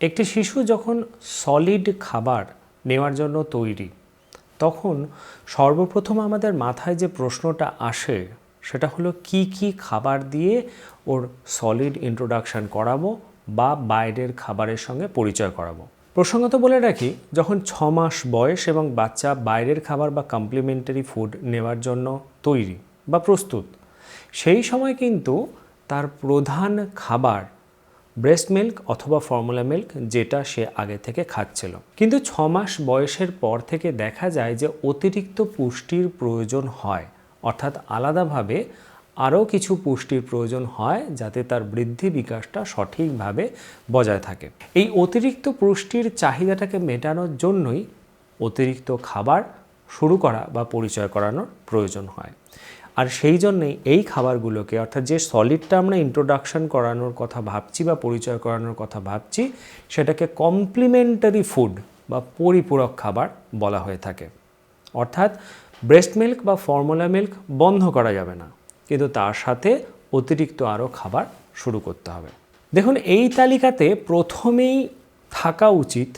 একটি শিশু যখন সলিড খাবার নেওয়ার জন্য তৈরি, তখন সর্বপ্রথম আমাদের মাথায় যে প্রশ্নটা আসে, সেটা হলো কি কি খাবার দিয়ে ওর সলিড ইন্ট্রোডাকশন করাবো বা বাইরের খাবারের সঙ্গে পরিচয় করাবো। প্রসঙ্গত বলে রাখি, যখন ছ মাস বয়স এবং বাচ্চা বাইরের খাবার বা কমপ্লিমেন্টারি ফুড নেওয়ার জন্য তৈরি বা প্রস্তুত, সেই সময় কিন্তু তার প্রধান খাবার ব্রেস্ট মিল্ক অথবা ফর্মুলা মিল্ক যেটা সে আগে থেকে খাচ্ছিল। কিন্তু ছ মাস বয়সের পর থেকে দেখা যায় যে অতিরিক্ত পুষ্টির প্রয়োজন হয়। অর্থাৎ আলাদাভাবে আরও কিছু পুষ্টির প্রয়োজন হয় যাতে তার বৃদ্ধি বিকাশটা সঠিকভাবে বজায় থাকে। এই অতিরিক্ত পুষ্টির চাহিদাটাকে মেটানোর জন্যই অতিরিক্ত খাবার শুরু করা বা পরিচয় করানোর প্রয়োজন হয়। আর সেই জন্যেই এই খাবারগুলোকে, অর্থাৎ যে সলিডটা আমরা ইন্ট্রোডাকশন করানোর কথা ভাবছি বা পরিচয় করানোর কথা ভাবছি, সেটাকে কমপ্লিমেন্টারি ফুড বা পরিপূরক খাবার বলা হয়ে থাকে। অর্থাৎ ব্রেস্ট মিল্ক বা ফর্মুলা মিল্ক বন্ধ করা যাবে না, কিন্তু তার সাথে অতিরিক্ত আরও খাবার শুরু করতে হবে। দেখুন, এই তালিকাতে প্রথমেই থাকা উচিত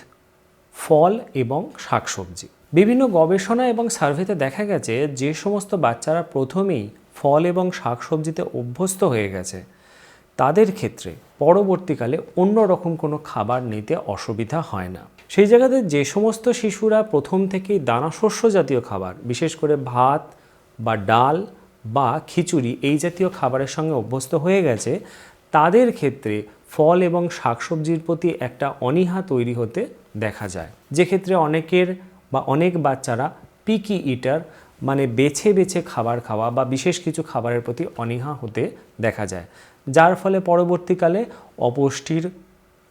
ফল এবং শাকসবজি। বিভিন্ন গবেষণা এবং সার্ভেতে দেখা গেছে যে সমস্ত বাচ্চারা প্রথমেই ফল এবং শাকসবজিতে অভ্যস্ত হয়ে গেছে। তাদের ক্ষেত্রে পরবর্তীকালে অন্য রকম কোনো খাবার নিতে অসুবিধা হয় না। সেই জায়গাতে যে সমস্ত শিশুরা প্রথম থেকেই দানাশস্য জাতীয় খাবার, বিশেষ করে ভাত বা ডাল বা খিচুড়ি এই জাতীয় খাবারের সঙ্গে অভ্যস্ত হয়ে গেছে, তাদের ক্ষেত্রে ফল এবং শাকসবজির প্রতি একটা অনীহা তৈরি হতে দেখা যায়। যে ক্ষেত্রে অনেকের বা অনেক বাচ্চারা পিকি ইটার মানে বেছে বেছে খাবার খাওয়া বা বিশেষ কিছু খাবারের প্রতি অনীহা হতে দেখা যায়, যার ফলে পরবর্তীকালে অপুষ্টির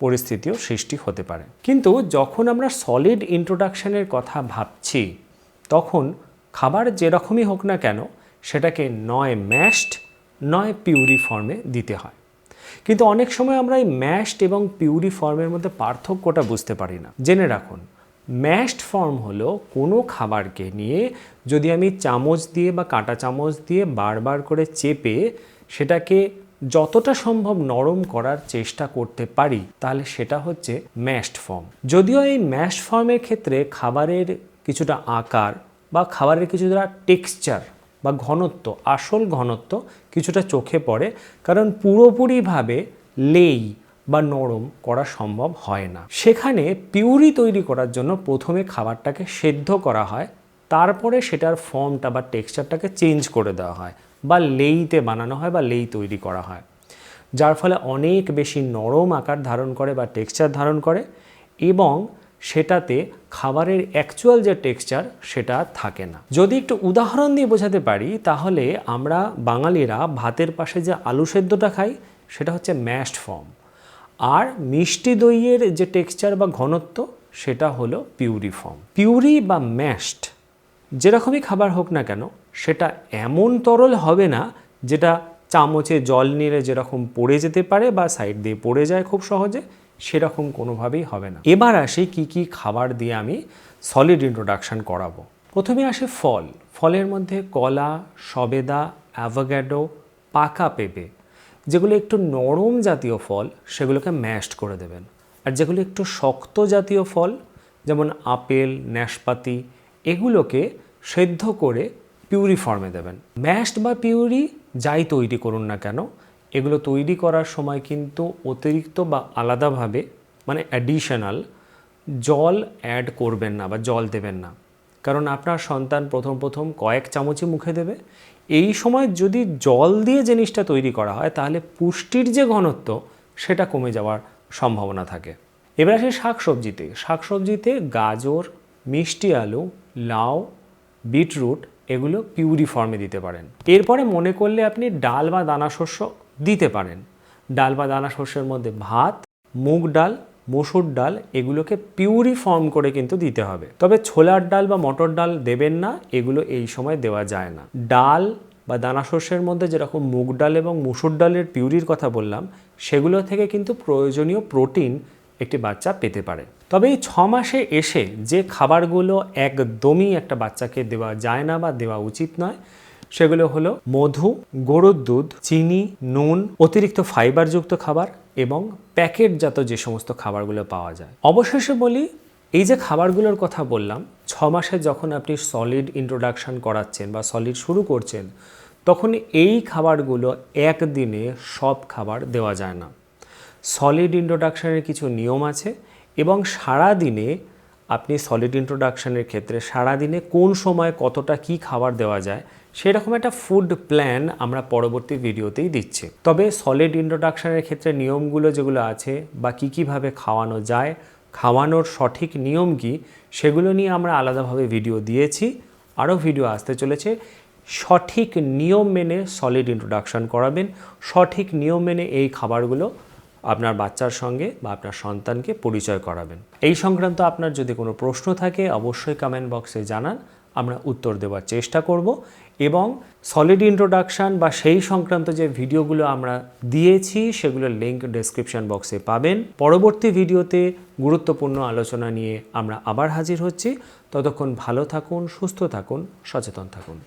পরিস্থিতিও সৃষ্টি হতে পারে। কিন্তু যখন আমরা সলিড ইন্ট্রোডাকশানের কথা ভাবছি, তখন খাবার যেরকমই হোক না কেন, সেটাকে নয় ম্যাশড নয় পিউরি ফর্মে দিতে হয়। কিন্তু অনেক সময় আমরা এই ম্যাশড এবং পিউরি ফর্মের মধ্যে পার্থক্যটা বুঝতে পারি না। জেনে রাখুন ম্যাশড ফর্ম হলো কোনো খাবারকে নিয়ে যদি আমি চামচ দিয়ে বা কাঁটা চামচ দিয়ে বারবার করে চেপে সেটাকে যতটা সম্ভব নরম করার চেষ্টা করতে পারি, তাহলে সেটা হচ্ছে ম্যাশড ফর্ম। যদিও এই ম্যাশড ফর্মের ক্ষেত্রে খাবারের কিছুটা আকার বা খাবারের কিছুটা টেক্সচার বা ঘনত্ব, আসল ঘনত্ব কিছুটা চোখে পড়ে, কারণ পুরোপুরিভাবে লেই বা নরম করা সম্ভব হয় না। সেখানে পিউরি তৈরি করার জন্য প্রথমে খাবারটাকে সেদ্ধ করা হয়, তারপরে সেটার ফর্মটা বা টেক্সচারটাকে চেঞ্জ করে দেওয়া হয় বা লেইতে বানানো হয় বা লেই তৈরি করা হয়। যার ফলে অনেক বেশি নরম আকার ধারণ করে বা টেক্সচার ধারণ করে এবং সেটাতে খাবারের অ্যাকচুয়াল যে টেক্সচার সেটা থাকে না। যদি একটু উদাহরণ দিয়ে বোঝাতে পারি, তাহলে আমরা বাঙালিরা ভাতের পাশে যে আলু সেদ্ধটা খাই, সেটা হচ্ছে ম্যাশড ফর্ম। আর মিষ্টি দইয়ের যে টেক্সচার বা ঘনত্ব, সেটা হলো পিউরি ফর্ম পিউরি বা ম্যাশড যেরকমই খাবার হোক না কেন, সেটা এমন তরল হবে না যেটা চামচে জল নিলে যেরকম পড়ে যেতে পারে বা সাইড দিয়ে পড়ে যায় খুব সহজে, সেরকম কোনোভাবেই হবে না। এবার আসি কি কি খাবার দিয়ে আমি সলিড ইন্ট্রোডাকশন করাবো। প্রথমে আসে ফল। ফলের মধ্যে কলা, সবেদা অ্যাভোগ্যাডো পাকা পেঁপে যেগুলো একটু নরম জাতীয় ফল, সেগুলোকে ম্যাশড করে দেবেন। আর যেগুলো একটু শক্ত জাতীয় ফল, যেমন আপেল ন্যাশপাতি এগুলোকে সেদ্ধ করে পিউরি ফর্মে দেবেন। ম্যাশড বা পিউরি যাই তৈরি করুন না কেন, এগুলো তৈরি করার সময় কিন্তু অতিরিক্ত বা আলাদাভাবে মানে অ্যাডিশনাল জল অ্যাড করবেন না বা জল দেবেন না। কারণ আপনার সন্তান প্রথম প্রথম কয়েক চামচই মুখে দেবে। এই সময় যদি জল দিয়ে জিনিসটা তৈরি করা হয়, তাহলে পুষ্টির যে ঘনত্ব, সেটা কমে যাওয়ার সম্ভাবনা থাকে। এবার আসে শাকসবজিতে। শাকসবজিতে গাজর, মিষ্টি আলু, লাউ, বিটরুট এগুলো পিউরি ফর্মে দিতে পারেন। এরপরে মনে করলে আপনি ডাল বা দানা শস্য দিতে পারেন। ডাল বা দানা শস্যের মধ্যে ভাত, মুগ ডাল মসুর ডাল এগুলোকে পিউরি ফর্ম করে কিন্তু দিতে হবে। তবে ছোলার ডাল বা মটর ডাল দেবেন না, এগুলো এই সময় দেওয়া যায় না। ডাল বা দানা শস্যের মধ্যে যেরকম মুগ ডাল এবং মুসুর ডালের পিউরির কথা বললাম, সেগুলো থেকে কিন্তু প্রয়োজনীয় প্রোটিন একটি বাচ্চা পেতে পারে। তবে এই ছ মাসে এসে যে খাবারগুলো একদমই একটা বাচ্চাকে দেওয়া যায় না বা দেওয়া উচিত নয়, সেগুলো হলো মধু, গরুর দুধ, চিনি, নুন, অতিরিক্ত ফাইবারযুক্ত খাবার এবং প্যাকেটজাত যে সমস্ত খাবারগুলো পাওয়া যায়। অবশেষে বলি, এই যে খাবারগুলোর কথা বললাম, ছ মাসে যখন আপনি সলিড ইন্ট্রোডাকশন করাচ্ছেন বা সলিড শুরু করছেন, তখন এই খাবারগুলো একদিনে সব খাবার দেওয়া যায় না। সলিড ইন্ট্রোডাকশানের কিছু নিয়ম আছে এবং সারা দিনে আপনি সলিড ইন্ট্রোডাকশানের ক্ষেত্রে সারা দিনে কোন সময় কতটা কি খাবার দেওয়া যায় সেরকম একটা ফুড প্ল্যান আমরা পরবর্তী ভিডিওতেই দিচ্ছি। তবে সলিড ইন্ট্রোডাকশনের ক্ষেত্রে নিয়মগুলো যেগুলো আছে বা কী কীভাবে খাওয়ানো যায়, খাওয়ানোর সঠিক নিয়ম কি, সেগুলো নিয়ে আমরা আলাদাভাবে ভিডিও দিয়েছি। আরও ভিডিও আসতে চলেছে। সঠিক নিয়ম মেনে সলিড ইন্ট্রোডাকশন করাবেন। সঠিক নিয়ম মেনে এই খাবারগুলো আপনার বাচ্চার সঙ্গে বা আপনার সন্তানকে পরিচয় করাবেন। এই সংক্রান্ত আপনার যদি কোনো প্রশ্ন থাকে, অবশ্যই কমেন্ট বক্সে জানান। আমরা উত্তর দেওয়ার চেষ্টা করব এবং সলিড ইন্ট্রোডাকশান বা সেই সংক্রান্ত যে ভিডিওগুলো আমরা দিয়েছি সেগুলোর লিঙ্ক ডেসক্রিপশন বক্সে পাবেন। পরবর্তী ভিডিওতে গুরুত্বপূর্ণ আলোচনা নিয়ে আমরা আবার হাজির হচ্ছি। ততক্ষণ ভালো থাকুন, সুস্থ থাকুন, সচেতন থাকুন।